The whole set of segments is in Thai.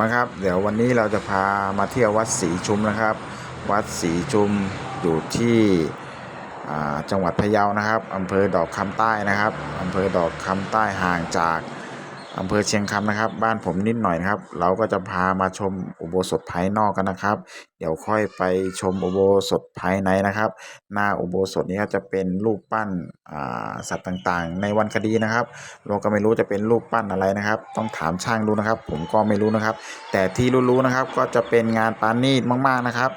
มาครับ เดี๋ยววันนี้เราจะพามาเที่ยววัดศรีชุมนะครับ วัดศรีชุมอยู่ที่จังหวัดพะเยานะครับอำเภอดอกคำใต้นะครับอำเภอดอกคำใต้ห่างจาก อำเภอเชียงคำนะครับ บ้านผมนิดหน่อยนะครับ เราก็จะพามาชมอุโบสถภายนอกกันนะครับ เดี๋ยวค่อยไปชมอุโบสถภายในนะครับ หน้าอุโบสถนี้ก็จะเป็นรูปปั้นสัตว์ต่างๆ ในวันคดีนะครับเราก็ไม่รู้จะเป็นรูปปั้นอะไรนะครับ ต้องถามช่างดูนะครับ ผมก็ไม่รู้นะครับ แต่ที่รู้ๆนะครับก็จะเป็นงานปานีตมากๆนะครับ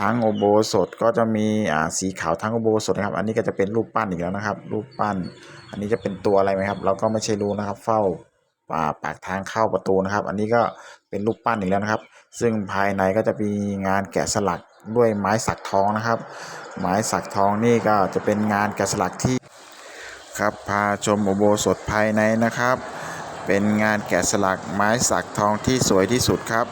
ทั้งอุโบสถก็จะมีสีขาวทั้งอุโบสถนะครับ อันนี้ก็จะเป็นรูปปั้นอีกแล้วนะครับ รูปปั้น อันนี้จะเป็นตัวอะไรไหมครับ เราก็ไม่ใช่รู้นะครับ เฝ้า ป่าปากทางเข้าประตูนะครับ อันนี้ก็เป็นรูปปั้นอีกแล้วนะครับ ซึ่งภายในก็จะมีงานแกะสลักด้วยไม้สักทองนะครับ ไม้สักทองนี่ก็จะเป็นงานแกะสลักที่ครับพาชมอุโบสถภายในนะครับ เป็นงานแกะสลักไม้สักทองที่สวยที่สุดครับ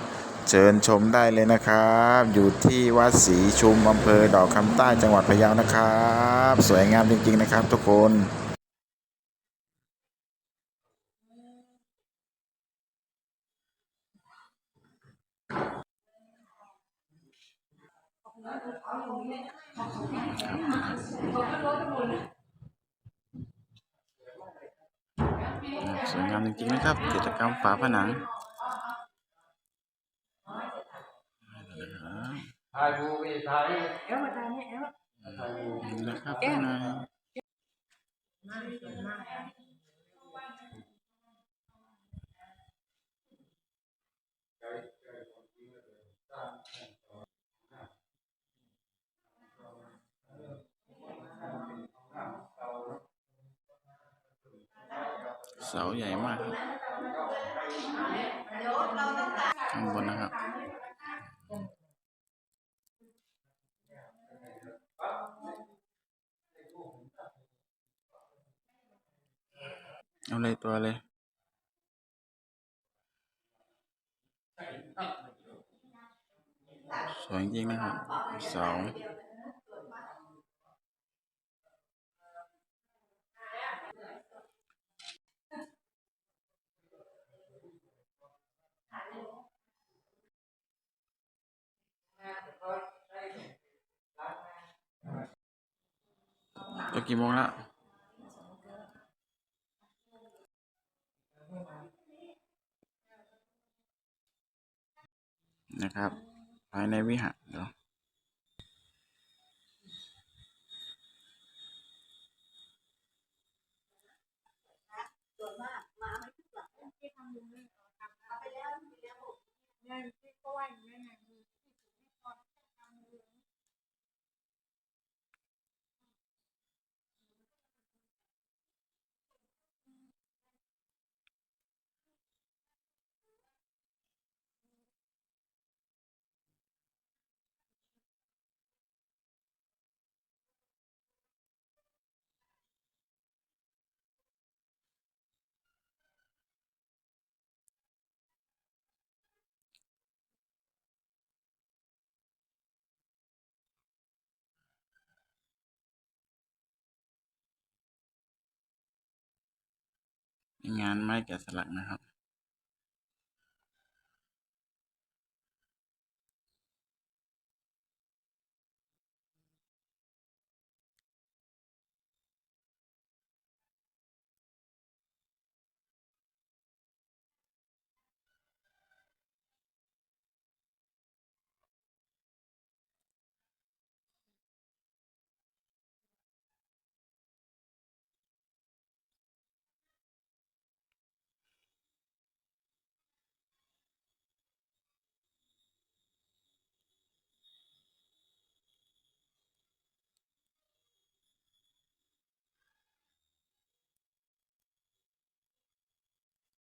เชิญชมได้เลยนะครับ อยู่ที่วัดศรีชุมอำเภอดอกคำใต้จังหวัดพะเยานะครับ สวยงามจริงๆนะครับทุกคน สวยงามจริงๆนะครับ กิจกรรมฝาผนังถ่ายรูปอีกถ่ายรูปเอวมาทางนี้เอวถ่ายรูปนี่นะครับข้างใน เสาใหญ่มากข้างบนนะครับเอาเลยตัวเลยสวยจริงนะครับเสา จะกี่โมงละนะครับ ภายในวิหารเนากมาไม่ทุกหลังที่ทำมุมนี่เอาทำเอาไปแล้วมีแล้วเงินที่ก็ว่าอย่างนั้นไงมือที่ถูกที่พอที่ทำมือ งานไม้แกะสลักนะครับ